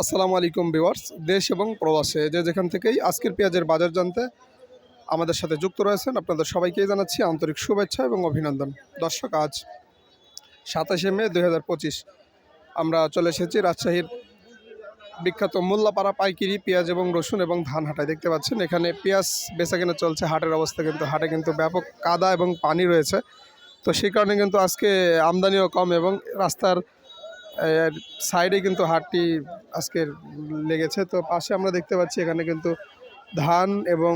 আসসালামু আলাইকুম ভিউয়ার্স, দেশ এবং প্রবাসে যে যেখান থেকেই আজকের পেঁয়াজের বাজার জানতে আমাদের সাথে যুক্ত রয়েছেন আপনাদের সবাইকেই জানাচ্ছি আন্তরিক শুভেচ্ছা এবং অভিনন্দন। দর্শক, আজ সাতাশে মে দু হাজার পঁচিশ, আমরা চলে এসেছি রাজশাহীর বিখ্যাত মোল্লাপাড়া পাইকিরি পেঁয়াজ এবং রসুন এবং ধান হাটায়। দেখতে পাচ্ছেন, এখানে পেঁয়াজ বেচা কেনা চলছে, হাটের অবস্থা কিন্তু, হাটে কিন্তু ব্যাপক কাদা এবং পানি রয়েছে। তো সেই কারণে কিন্তু আজকে আমদানিও কম এবং রাস্তার এর সাইডে কিন্তু হাটটি আজকে লেগেছে। তো পাশে আমরা দেখতে পাচ্ছি এখানে কিন্তু ধান এবং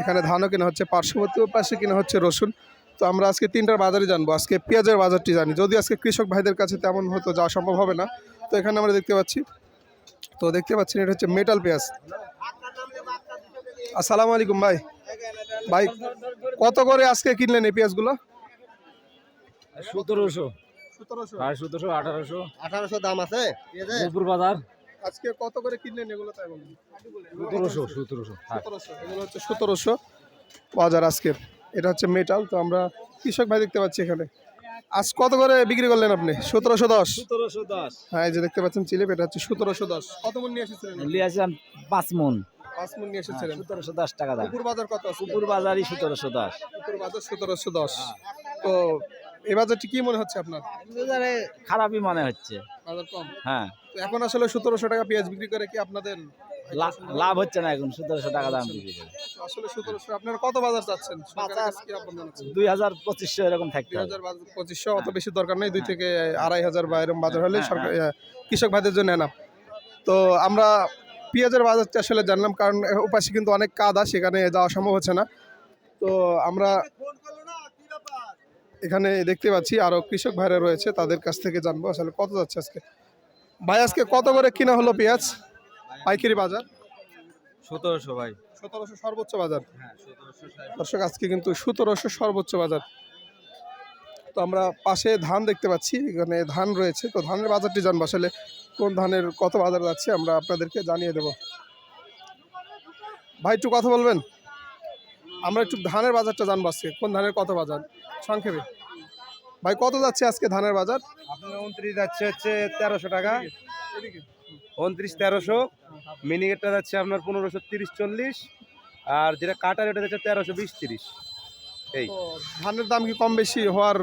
এখানে ধানও কেনা হচ্ছে, পার্শ্ববর্তী পাশে কেনা হচ্ছে রসুন। তো আমরা আজকে তিনটার বাজারে জানব, আজকে পেঁয়াজের বাজারটি জানি। যদি আজকে কৃষক ভাইদের কাছে তেমন হয়তো যাওয়া সম্ভব হবে না। তো এখানে আমরা দেখতে পাচ্ছি, তো দেখতে পাচ্ছেন এটা হচ্ছে মেটাল পেঁয়াজ। আসসালামু আলাইকুম ভাই। ভাই, কত করে আজকে কিনলেন এই পেঁয়াজগুলো? সতেরোশো। সতেরোশো। আর সতেরোশো আঠারোশো। আঠারোশো দাম আছে? বাজার। আজকে কত করে কিনলেন এগুলো তাই বলুন। সতেরোশো সতেরোশো হ্যাঁ। সতেরোশো এগুলো হচ্ছে সতেরোশো বাজার আজকের। এটা হচ্ছে মেটাল তো আমরা কৃষক ভাই দেখতে পাচ্ছি এখানে। আজ কত করে বিক্রি করলেন আপনি? সতেরোশো দশ? সতেরোশো দশ। হ্যাঁ যে দেখতে পাচ্ছেন চিলিপ এটা হচ্ছে সতেরোশো দশ। কত মন নিয়ে এসেছিলেন লিয়ে আসলাম পাঁচ মন। পাঁচ মন নিয়ে এসেছিলেন। সতেরোশো দশ টাকা দাম। পুকুর বাজার কত পুকুর বাজারই সতেরোশো দশ। পুকুর বাজার সতেরোশো দশ। তো এই বাজারটি কি মনে হচ্ছে আপনার? বাজারে খারাপই মনে হচ্ছে। বাজার কম? হ্যাঁ। তো এখন আসলে সতেরোশো টাকা পেঁয়াজ বিক্রি করে কি আপনাদের লা- লাভ হচ্ছে না এখন সতেরোশো টাকা দাম বিক্রি করে। আসলে সতেরোশো আপনারা কত বাজার চাচ্ছেন? সরকারের কাছে কি আহ্বান জানাচ্ছেন? দুই হাজার পঁচিশশো এরকম থাকতে দুই হবে হাজার পঁচিশশো অত বেশি দরকার নেই দুই থেকে আড়াই হাজার বা এরকম বাজার হলে সরকার আহ, কৃষক ভাইদের জন্য এনাম তো আমরা পেঁয়াজের বাজারটা আসলে জানলাম কারণ উপাসে কিন্তু অনেক কাদা সেখানে যাওয়া সম্ভব হচ্ছে না। তো আমরা এখানে দেখতে পাচ্ছি আরও কৃষক ভাইরা রয়েছে তাদের কাছ থেকে জানব আসলে কত যাচ্ছে আজকে। ভাই আজকে কত করে কিনা হলো পেঁয়াজ? পাইকারি বাজার? সতেরোশো ভাই। সতেরোশো সর্বোচ্চ বাজার। দর্শক আজকে কিন্তু সতেরোশো সর্বোচ্চ বাজার। তো আমরা পাশে ধান দেখতে পাচ্ছি এখানে ধান রয়েছে। তো ধানের বাজারটি জানব আসলে কোন ধানের কত বাজার যাচ্ছে আমরা আপনাদেরকে জানিয়ে দেব। ভাই একটু কথা বলবেন? আমরা একটু ধানের বাজারটা জানব আজকে। কোন ধানের কত বাজার? সংক্ষেপে। ভাই, কত যাচ্ছে আজকে ধানের বাজার? আপনার উনত্রিশ যাচ্ছে হচ্ছে তেরোশো টাকা। উনত্রিশ, তেরোশো। মিনিকেটটা যাচ্ছে আপনার পনেরোশো তিরিশ, চল্লিশ। আর যেটা কাটার এটা যাচ্ছে তেরোশো বিশ, তিরিশ। এই। ধানের দাম কি কম বেশি হওয়ার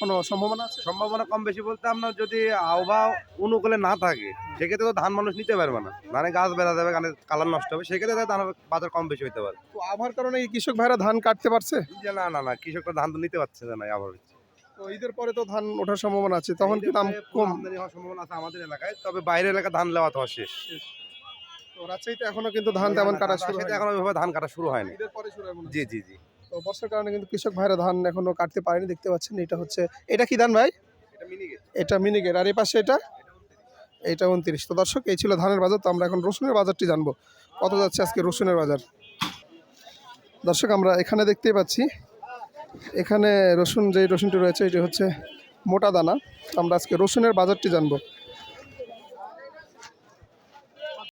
কোনো সম্ভাবনা আছে? সম্ভাবনা কম বেশি বলতে আপনার যদি আবহাওয়া অনুকূলে না থাকে সেক্ষেত্রে তো ধান মানুষ নিতে পারবে না। ধানে গাছ বেড়া যাবে গানের কালার নষ্ট হবে সেক্ষেত্রে ধান বাজার কম বেশি হতে পারে। তো আবহাওয়ার কারণে কৃষক ভাইরা ধান কাটতে পারছে? যে না না না কৃষকরা ধান তো নিতে পারছে না আবহাওয়া তো ঈদের পরে তো ধান ওঠার সম্ভাবনা আছে তখন কি দাম কম? আমদানি হওয়ার সম্ভাবনা আছে আমাদের এলাকায় তবে বাইরের এলাকায় ধান লেওয়া তো শেষ। তো রাজশাহীতে এখনও কিন্তু ধান তেমন কাটা শুরু। এখন ওইভাবে ধান কাটা শুরু হয়নি। ঈদের পরে শুরু হয়। জি জি জি। তো বর্ষার কারণে কিন্তু কৃষক ভাইরা ধান এখনও কাটতে পারেনি দেখতে পাচ্ছেন এটা হচ্ছে এটা কি ধান ভাই? এটা মিনিকেট আর এই পাশে এটা? এটা উনত্রিশ। তো দর্শক এই ছিল ধানের বাজার তো আমরা এখন রসুনের বাজারটি জানব। কত যাচ্ছে আজকে রসুনের বাজার? দর্শক আমরা এখানে দেখতেই পাচ্ছি এখানে রসুন যে রসুনটি রয়েছে এটি হচ্ছে মোটা দানা। আমরা আজকে রসুনের বাজারটি জানব।